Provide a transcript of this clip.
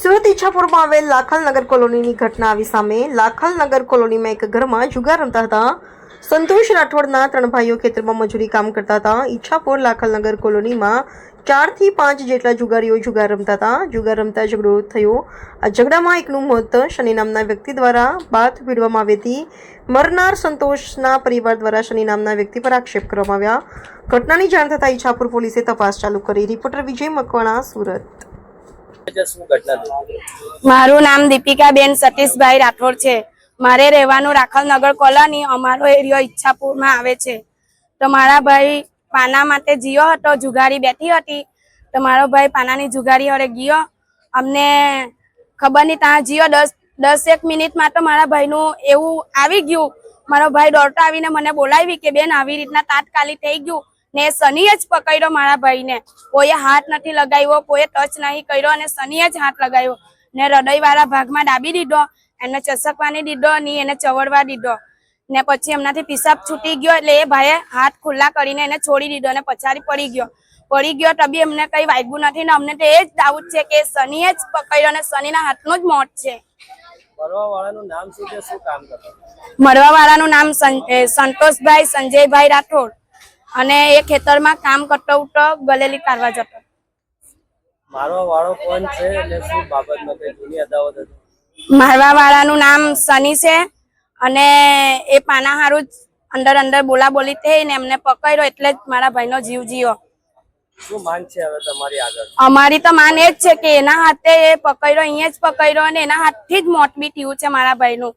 સુરત ઈચ્છાપુરમાં આવેલ લાખલ નગર કોલોનીની ઘટના આવી સામે લાખલ નગર કોલોનીમાં એક ઘરમાં જુગાર રમતા હતા. સંતોષ રાઠોડના ત્રણ ભાઈઓ ખેતરમાં મજૂરી કામ કરતા હતા. ઈચ્છાપુર લાખલ નગર કોલોનીમાં ચારથી પાંચ જેટલા જુગારીઓ જુગાર રમતા હતા. જુગાર રમતા ઝઘડો થયો. આ ઝઘડામાં એકનું મોત શનિ નામના વ્યક્તિ દ્વારા બાથ ભીડવામાં આવી હતી. મરનાર સંતોષના પરિવાર દ્વારા શનિ નામના વ્યક્તિ પર આક્ષેપ કરવામાં આવ્યા. ઘટનાની જાણ થતાં ઈચ્છાપુર પોલીસે તપાસ ચાલુ કરી. રિપોર્ટર વિજય મકવાણા, સુરત. મારું નામ દીપિકાબેન સતીશભાઈ રાઠોડ છે. મારે રહેવાનું રાખલ નગર કોલોની. અમારો એરિયો ઈચ્છાપુરમાં આવે છે. તો મારા ભાઈ પાના માટે જીયો હતો, જુગારી બેઠી હતી. તો મારો ભાઈ પાનાની જુગારી હવે ગયો. અમને ખબર નહીં, ત્યાં જીયો દસ દસ એક મિનિટમાં તો મારા ભાઈનું એવું આવી ગયું. મારો ભાઈ દોડતો આવીને મને બોલાવી કે બેન આવી રીતના તાત્કાલિક થઈ ગયું. ને શનિએ જ પકડ્યો મારા ભાઈને. કોઈએ હાથ નથી લગાવ્યો કોઈએ ટચ નહીં કર્યો અને શનિએ જ હાથ લગાવ્યો. ને હૃદયવાળા ભાગમાં ડાબી દીધો એને ચસકવાની દીધો ની એને ચવડવા દીધો. ને પછી એમનાથી પિસાબ છૂટી ગયો એટલે એ ભાઈએ હાથ ખુલ્લા કરીને એને છોડી દીધો અને પછાડી પડી ગયો. પડી ગયો તો બી એમને કઈ વાગ્યું નથી ને અમને તો એ જ ડાઉટ છે કે શનિએ જ પકડ્યો અને શનિના હાથનું જ મોત છે. મળવા વાળાનું નામ સંતોષભાઈ સંજયભાઈ રાઠોડ. અને એ ખેતરમાં કામ કરતો ઉઠો ગલેલી કાઢવા જતો. મારવા વાળો કોણ છે? અને શું બાબતમાં કઈ જૂની અદાવત હતી? મારવા વાળાનું નામ સની છે અને એ પાના હારું જ અંદર અંદર બોલા બોલી થઈ ને એમને પકડ્યો એટલે જ મારા ભાઈનો જીવ જીવો શું માંગ છે હવે તમારી આગળ? અમારી તો માન એ જ છે કે એના હાથે એ પકડ્યો અહીંયા જ પકડ્યો અને એના હાથથી જ મોત બી થયું છે મારા ભાઈનું.